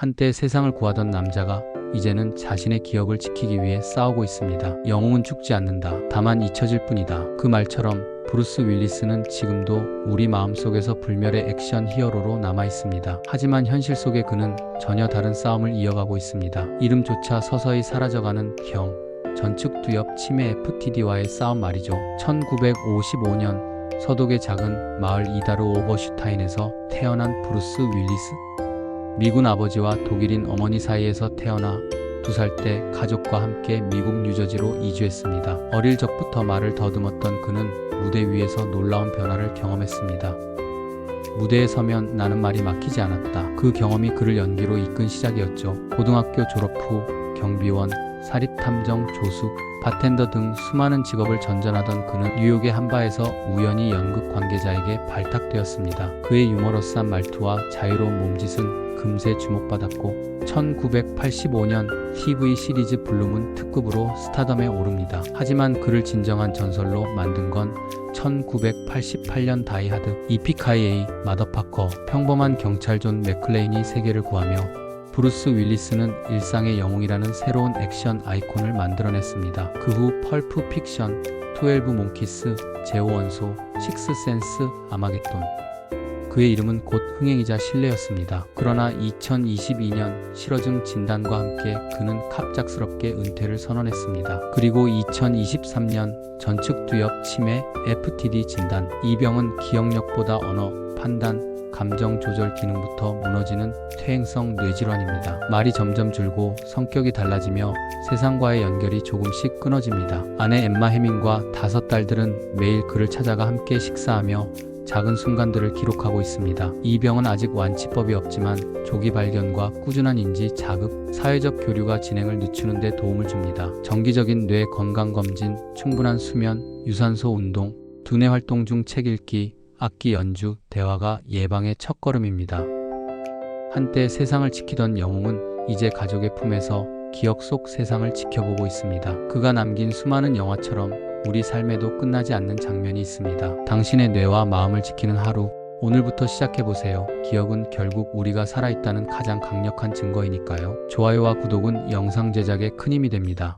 한때 세상을 구하던 남자가 이제는 자신의 기억을 지키기 위해 싸우고 있습니다. 영웅은 죽지 않는다. 다만 잊혀질 뿐이다. 그 말처럼 브루스 윌리스는 지금도 우리 마음속에서 불멸의 액션 히어로로 남아 있습니다. 하지만 현실 속의 그는 전혀 다른 싸움을 이어가고 있습니다. 이름조차 서서히 사라져가는 경, 전측 두엽 치매 FTD와의 싸움 말이죠. 1955년 서독의 작은 마을 이다르 오버슈타인에서 태어난 브루스 윌리스. 미군 아버지와 독일인 어머니 사이에서 태어나 두 살 때 가족과 함께 미국 뉴저지로 이주했습니다. 어릴 적부터 말을 더듬었던 그는 무대 위에서 놀라운 변화를 경험했습니다. 무대에 서면 나는 말이 막히지 않았다. 그 경험이 그를 연기로 이끈 시작이었죠. 고등학교 졸업 후 경비원, 사립탐정, 조수, 바텐더 등 수많은 직업을 전전하던 그는 뉴욕의 한 바에서 우연히 연극 관계자에게 발탁되었습니다. 그의 유머러스한 말투와 자유로운 몸짓은 금세 주목받았고 1985년 TV 시리즈 블룸은 특급으로 스타덤에 오릅니다. 하지만 그를 진정한 전설로 만든 건 1988년 다이하드, 이피카이에이, 마더파커, 평범한 경찰 존 맥클레인이 세계를 구하며 브루스 윌리스는 일상의 영웅이라는 새로운 액션 아이콘을 만들어냈습니다. 그 후 펄프 픽션, 12 몽키스, 제오 원소, 식스 센스, 아마겟돈. 그의 이름은 곧 흥행이자 신뢰였습니다. 그러나 2022년 실어증 진단과 함께 그는 갑작스럽게 은퇴를 선언했습니다. 그리고 2023년 전측 두엽 치매 FTD 진단. 이 병은 기억력보다 언어, 판단, 감정 조절 기능부터 무너지는 퇴행성 뇌질환입니다. 말이 점점 줄고 성격이 달라지며 세상과의 연결이 조금씩 끊어집니다. 아내 엠마 해밍과 다섯 딸들은 매일 그를 찾아가 함께 식사하며 작은 순간들을 기록하고 있습니다. 이 병은 아직 완치법이 없지만 조기 발견과 꾸준한 인지 자극, 사회적 교류가 진행을 늦추는 데 도움을 줍니다. 정기적인 뇌 건강 검진, 충분한 수면, 유산소 운동, 두뇌 활동 중 책 읽기, 악기 연주, 대화가 예방의 첫걸음입니다. 한때 세상을 지키던 영웅은 이제 가족의 품에서 기억 속 세상을 지켜보고 있습니다. 그가 남긴 수많은 영화처럼 우리 삶에도 끝나지 않는 장면이 있습니다. 당신의 뇌와 마음을 지키는 하루. 오늘부터 시작해보세요. 기억은 결국 우리가 살아있다는 가장 강력한 증거이니까요. 좋아요와 구독은 영상 제작에 큰 힘이 됩니다.